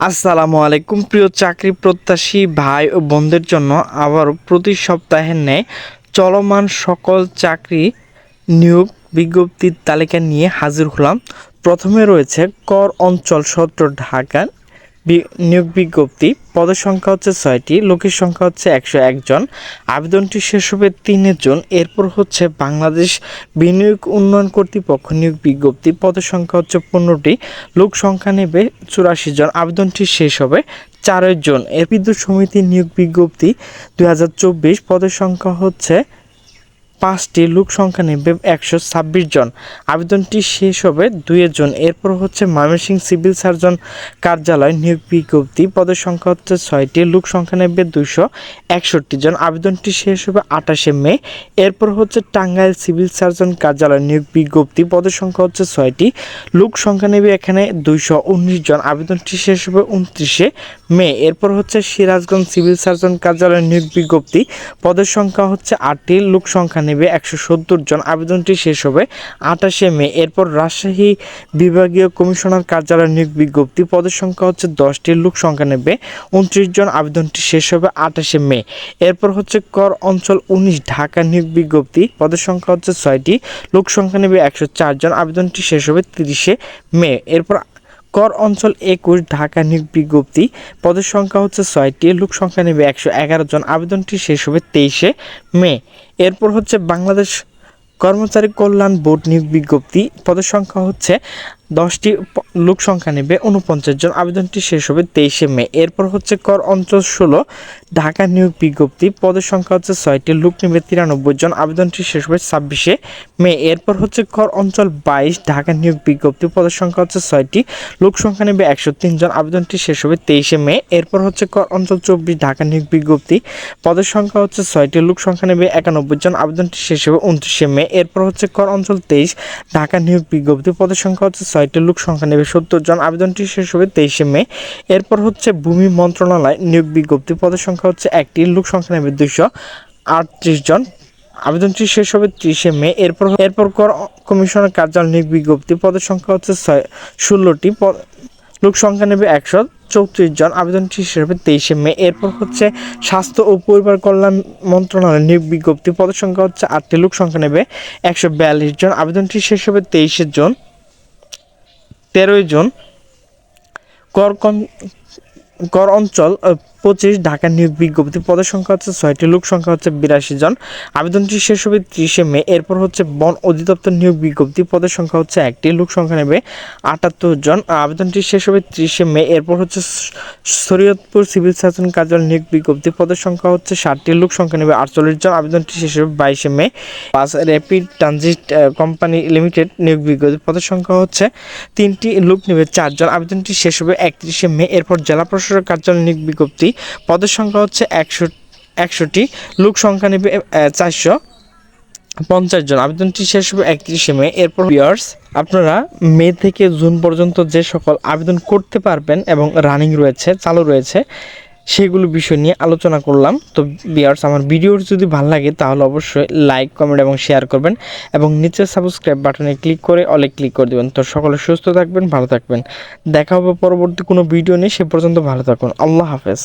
আসসালামু আলাইকুম, প্রিয় চাকরি প্রত্যাশী ভাই ও বোনদের জন্য আবার প্রতি সপ্তাহের ন্যায় চলমান সকল চাকরি নিয়োগ বিজ্ঞপ্তির তালিকা নিয়ে হাজির হলাম। প্রথমে রয়েছে কর অঞ্চল সত্র ঢাকা বি- নিয়োগ বিজ্ঞপ্তি, পদের সংখ্যা হচ্ছে ছয়টি, লোকের সংখ্যা হচ্ছে একশো একজন আবেদনটি শেষ হবে তিনের জন। এরপর হচ্ছে বাংলাদেশ বিনিয়োগ উন্নয়ন কর্তৃপক্ষ নিয়োগ বিজ্ঞপ্তি। পদের সংখ্যা হচ্ছে পনেরোটি, লোক সংখ্যা নেবে চুরাশি জন। আবেদনটি শেষ হবে চারের জন। এর বিদ্যুৎ সমিতি নিয়োগ বিজ্ঞপ্তি দুই হাজার চব্বিশ, পদের সংখ্যা হচ্ছে পাঁচটি লোক সংখ্যা নেবে একশো ছাব্বিশ জন। আবেদনটি শেষ হবে দুইয়ের জন। এরপর হচ্ছে ময়মনসিংহ সিভিল সার্জন কার্যালয় নিয়োগ বিজ্ঞপ্তি। পদের সংখ্যা হচ্ছে ছয়টি। লোক সংখ্যা নেবে দুশো একষট্টি জন। আবেদনটি শেষ হবে আঠাশে মে। এরপর হচ্ছে টাঙ্গাইল সিভিল সার্জন কার্যালয় নিয়োগ বিজ্ঞপ্তি। পদের সংখ্যা হচ্ছে ছয়টি। লোক সংখ্যা নেবে এখানে দুইশো উনিশ জন। আবেদনটি শেষ হবে উনত্রিশে মে। এরপর হচ্ছে সিরাজগঞ্জ সিভিল সার্জন কার্যালয় নিয়োগ বিজ্ঞপ্তি। পদের সংখ্যা হচ্ছে আটটি। লোক সংখ্যা নেবে একশো সত্তর জন। আবেদনটি শেষ হবে আঠাশে মে। এরপর রাজশাহী বিভাগীয় কমিশনার কার্যালয় নিয়োগ বিজ্ঞপ্তি। পদের সংখ্যা হচ্ছে দশটি, লোক সংখ্যা নেবে উনত্রিশ জন। আবেদনটি শেষ হবে আঠাশে মে। এরপর হচ্ছে কর অঞ্চল উনিশ, ঢাকা নিয়োগ বিজ্ঞপ্তি। পদের সংখ্যা হচ্ছে ছয়টি, লোক সংখ্যা নেবে একশো চার জন। আবেদনটি শেষ হবে তিরিশে মে। এরপর কর অঞ্চল একুশ, ঢাকা বিজ্ঞপ্তি। পদের সংখ্যা হচ্ছে ছয়টি, লোক সংখ্যা নেবে একশো এগারো জন। আবেদনটি শেষ হবে তেইশে মে। এরপর হচ্ছে বাংলাদেশ কর্মচারী কল্যাণ বোর্ড নিয়োগ বিজ্ঞপ্তি। পদের সংখ্যা হচ্ছে দশটি লোক সংখ্যা নেবে, উনপঞ্চাশ জন। আবেদনটি শেষ হবে তেইশে মে। এরপর হচ্ছে কর অঞ্চল ষোলো, ঢাকা নিয়োগ বিজ্ঞপ্তি। পদের সংখ্যা হচ্ছে ছয়টি, লোক নেবে তিরানব্বই জন। আবেদনটি শেষ হবে ছাব্বিশে মে। এরপর হচ্ছে কর অঞ্চল বাইশ, ঢাকা নিয়োগ বিজ্ঞপ্তি। পদের সংখ্যা হচ্ছে ছয়টি, লোক সংখ্যা নেবে একশো তিন জন। আবেদনটি শেষ হবে তেইশে মে। এরপর হচ্ছে কর অঞ্চল চব্বিশ, ঢাকা নিয়োগ বিজ্ঞপ্তি। পদের সংখ্যা হচ্ছে ছয়টি, লোক সংখ্যা নেবে একানব্বই জন। আবেদনটি শেষ হবে উনত্রিশে মে। এরপর হচ্ছে কর অঞ্চল তেইশ, ঢাকা নিয়োগ বিজ্ঞপ্তি। পদের সংখ্যা হচ্ছে ছয়টি লোক সংখ্যা নেবে সত্তর জন। আবেদনটি শেষ হবে তেইশে মে। এরপর হচ্ছে ভূমি মন্ত্রণালয় নিয়োগ বিজ্ঞপ্তি। পদের সংখ্যা হচ্ছে একটি, লোক সংখ্যা নেবে দুইশো আটত্রিশ জন। আবেদনটি শেষ হবে ত্রিশে মে। এরপর এরপর কর কমিশনার কার্যালয় নিয়োগ বিজ্ঞপ্তি। পদের সংখ্যা হচ্ছে ছয় ষোলোটি। লোক সংখ্যা নেবে একশো চৌত্রিশ জন। আবেদনটি শেষ হবে তেইশে মে। এরপর হচ্ছে স্বাস্থ্য ও পরিবার কল্যাণ মন্ত্রণালয় নিয়োগ বিজ্ঞপ্তি। পদের সংখ্যা হচ্ছে আটটি, লোক সংখ্যা নেবে একশো বিয়াল্লিশ জন। আবেদনটি শেষ হবে তেইশে জন। তেরোই জুন কর কর অঞ্চল পঁচিশ, ঢাকা নিয়োগ বিজ্ঞপ্তি পদের সংখ্যা হচ্ছে ছয়টি, লোক সংখ্যা হচ্ছে বিরাশি জন। আবেদনটি শেষ হবে ত্রিশে মে, এরপর হচ্ছে বন অধিদপ্তর নিয়োগ বিজ্ঞপ্তি পদের সংখ্যা হচ্ছে একটি, লোক সংখ্যা নেবে আটাত্তর জন। আবেদনটি শেষ হবে ত্রিশে মে, এরপর হচ্ছে শরীয়তপুর সিভিল সার্জন কার্যালয় নিয়োগ বিজ্ঞপ্তি পদের সংখ্যা হচ্ছে ষাটটি, লোক সংখ্যা নেবে আটচল্লিশ জন। আবেদনটি শেষ হবে বাইশে মে। পাঁচ র্যাপিড ট্রানজিট কোম্পানি লিমিটেড নিয়োগ বিজ্ঞপ্তি পদের সংখ্যা হচ্ছে তিনটি, লোক নেবে চারজন আবেদনটি শেষ হবে একত্রিশে মে, এরপর জেলা প্রশাসক কার্যালয় নিয়োগ বিজ্ঞপ্তি পদের সংখ্যা হচ্ছে একশো একশোটি লোক সংখ্যা নেবে চারশো পঞ্চাশ জন। আবেদনটি শেষ হবে একত্রিশে মে। এরপর ইয়ার্স আপনারা মে থেকে জুন পর্যন্ত যে সকল আবেদন করতে পারবেন এবং রানিং রয়েছে, চালু রয়েছে সেগুলো বিষয় নিয়ে আলোচনা করলাম। তো বিয়ার্স আমার ভিডিও যদি ভালো লাগে, তাহলে অবশ্যই লাইক কমেন্ট এবং শেয়ার করবেন এবং নিচে সাবস্ক্রাইব বাটনে ক্লিক করে অলে ক্লিক করে দেবেন। তো সকলে সুস্থ থাকবেন, ভালো থাকবেন। দেখা হবে পরবর্তী কোনো ভিডিও নিয়ে, সে পর্যন্ত ভালো থাকুন। আল্লাহ হাফেজ।